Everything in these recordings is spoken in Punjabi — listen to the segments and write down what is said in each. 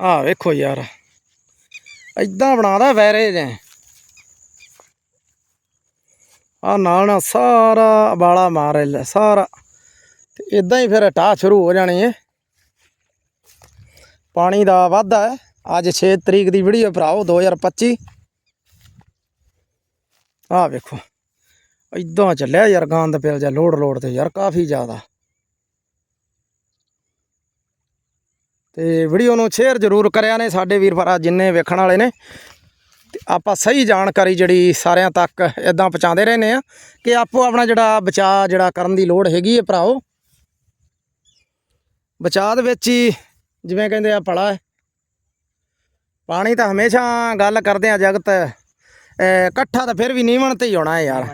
ਆ ਵੇਖੋ ਯਾਰ ਐਦਾਂ ਬਣਾਦਾ ਵੈਰੇ ਜੇ। ਆ ਨਾਲ ਨਾ ਸਾਰਾ ਬਾਲਾ ਮਾਰ ਲੈ ਸਾਰਾ। ਤੇ ਇਦਾਂ ਹੀ ਫਿਰ ਟਾਹ ਸ਼ੁਰੂ ਹੋ ਜਾਣੀ ਏ। ਪਾਣੀ ਦਾ ਵਾਧਾ ਹੈ, ਅੱਜ 6 ਤਰੀਕ ਦੀ ਵੀਡੀਓ ਭਰਾਓ 2025 ਆ ਵੇਖੋ ਇਦਾਂ ਚੱਲਿਆ ਯਾਰ, ਗੰਦ ਪਿਆ ਜਾ ਲੋੜ ਲੋੜ ਤੇ ਯਾਰ, ਕਾਫੀ ਜ਼ਿਆਦਾ। ਤੇ ਵੀਡੀਓ ਨੂੰ ਸ਼ੇਅਰ ਜ਼ਰੂਰ ਕਰਿਆ ਨੇ ਸਾਡੇ ਵੀਰ ਭਰਾ ਜਿੰਨੇ ਵੇਖਣ ਵਾਲੇ ਨੇ। ਤੇ ਆਪਾਂ ਸਹੀ ਜਾਣਕਾਰੀ ਜਿਹੜੀ ਸਾਰਿਆਂ ਤੱਕ ਇਦਾਂ ਪਹੁੰਚਾਉਂਦੇ ਰਹਿੰਦੇ ਆ ਕਿ ਆਪੋ ਆਪਣਾ ਜਿਹੜਾ ਬਚਾਅ ਜਿਹੜਾ ਕਰਨ ਦੀ ਲੋੜ ਹੈਗੀ ਹੈ ਭਰਾਓ। ਬਚਾਅ ਦੇ ਵਿੱਚ ਹੀ ਜਿਵੇਂ ਕਹਿੰਦੇ ਆ ਭਲਾ ਪਾਣੀ ਤਾਂ ਹਮੇਸ਼ਾ ਗੱਲ ਕਰਦੇ ਆ ਜਗਤ। ਇਕੱਠਾ ਤਾਂ ਫਿਰ ਵੀ ਨੀਵਣ ਤੇ ਹੀ ਹੋਣਾ ਹੈ ਯਾਰ।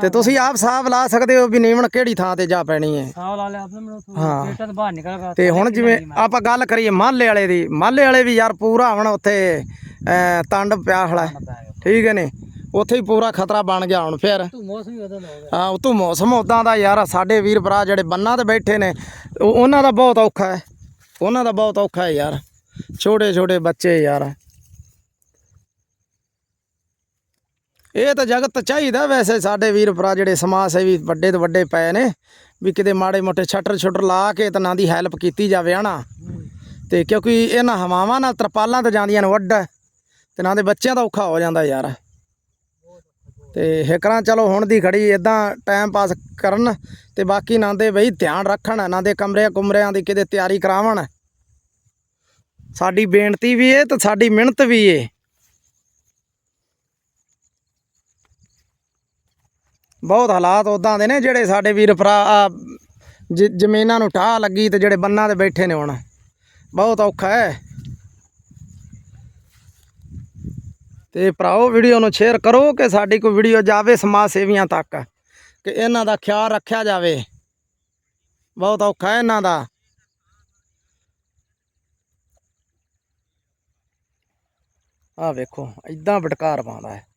ਤੇ ਤੁਸੀਂ ਆਪ ਸਾਹਬ ਲਾ ਸਕਦੇ ਹੋ ਵੀ ਨੀਵਣ ਕਿਹੜੀ ਥਾਂ ਤੇ ਜਾ ਪੈਣੀ ਹੈ। ਸਾਹ ਲਾ ਲਿਆ ਆਪਣੇ ਮੈਨੂੰ ਹਾਂ। ਪੇਟਾਂ ਤੋਂ ਬਾਹਰ ਨਿਕਲ ਗਿਆ ਤੇ ਹੁਣ ਜਿਵੇਂ ਆਪਾਂ ਗੱਲ ਕਰੀਏ ਮਾਲੇ ਵਾਲੇ ਦੀ ਮਾਲੇ ਵਾਲੇ ਵੀ ਯਾਰ ਪੂਰਾ ਹੁਣ ਉੱਥੇ ਤੰਡ ਪਿਆ ਖੜਾ। ਠੀਕ ਹੈ ਨੇ? ਉੱਥੇ ਹੀ ਪੂਰਾ ਖਤਰਾ ਬਣ ਗਿਆ ਹੁਣ ਫਿਰ। ਤੂੰ ਮੌਸਮ ਹੀ ਉਤੋਂ ਮੌਸਮ ਉਦਾਂ ਦਾ ਯਾਰ ਸਾਡੇ ਵੀਰ ਭਰਾ ਜਿਹੜੇ ਬੰਨਾਂ ਤੇ ਬੈਠੇ ਨੇ ਉਹ- ਉਹਨਾਂ ਦਾ ਬਹੁਤ ਔਖਾ ਹੈ। ਉਹਨਾਂ ਦਾ ਬਹੁਤ ਔਖਾ ਹੈ ਯਾਰ। ਛੋਟੇ ਛੋਟੇ ਬੱਚੇ ਯਾਰ। ਇਹ ਤਾਂ ਜਗਤ ਚਾਹੀਦਾ ਵੈਸੇ ਸਾਡੇ ਵੀਰ ਭਰਾ ਜਿਹੜੇ ਸਮਾਜ ਸੇਵੀ ਵੱਡੇ ਤੋਂ ਵੱਡੇ ਪਏ ਨੇ, ਵੀ ਕਿਤੇ ਮਾੜੇ ਮੋਟੇ ਛੱਟਰ ਛੁੱਟਰ ਲਾ ਕੇ ਤਾਂ ਨਾ ਦੀ ਹੈਲਪ ਕੀਤੀ ਜਾਵੇ ਹਨਾ। ਤੇ ਕਿਉਂਕਿ ਇਹਨਾਂ ਹਵਾਵਾਂ ਨਾਲ ਤਰਪਾਲਾਂ ਤੇ ਜਾਂਦੀਆਂ ਨੇ ਵੱਡ ਤੇ ਨਾ ਦੇ ਬੱਚਿਆਂ ਦਾ ਔਖਾ ਹੋ ਜਾਂਦਾ ਯਾਰ। ਤੇ ਹਿਕਰਾਂ ਚਲੋ ਹੁਣ ਦੀ ਘੜੀ ਇਦਾਂ ਟਾਈਮ ਪਾਸ ਕਰਨ ਤੇ ਬਾਕੀ ਨਾ ਦੇ ਬਈ ਧਿਆਨ ਰੱਖਣ, ਨਾ ਦੇ ਕਮਰਿਆਂ ਕੁਮਰਿਆਂ ਦੀ ਕਿਤੇ ਤਿਆਰੀ ਕਰਾਵਣ। ਸਾਡੀ ਬੇਨਤੀ ਵੀ ਏ ਤੇ ਸਾਡੀ ਮਿਹਨਤ ਵੀ ਏ ਬਹੁਤ ਹਾਲਾਤ ਉਦਾਂ ਦੇ ਨੇ ਜਿਹੜੇ ਸਾਡੇ ਵੀਰ ਭਰਾ ਜ਼ਮੀਨਾਂ ਨੂੰ ਠਾਹ ਲੱਗੀ ਤੇ ਜਿਹੜੇ ਬੰਨਾਂ ਤੇ ਬੈਠੇ ਨੇ ਹੁਣ। ਬਹੁਤ ਔਖਾ ਹੈ। ਤੇ ਭਰਾਓ ਵੀਡੀਓ ਨੂੰ ਸ਼ੇਅਰ ਕਰੋ ਕਿ ਸਾਡੀ ਕੋਈ ਵੀਡੀਓ ਜਾਵੇ ਸਮਾਜ ਸੇਵੀਆਂ ਤੱਕ, ਕਿ ਇਹਨਾਂ ਦਾ ਖਿਆਲ ਰੱਖਿਆ ਜਾਵੇ। ਬਹੁਤ ਔਖਾ ਹੈ ਇਹਨਾਂ ਦਾ। ਆ ਵੇਖੋ ਇਦਾਂ ਬਟਕਾਰ ਪਾਉਂਦਾ ਹੈ।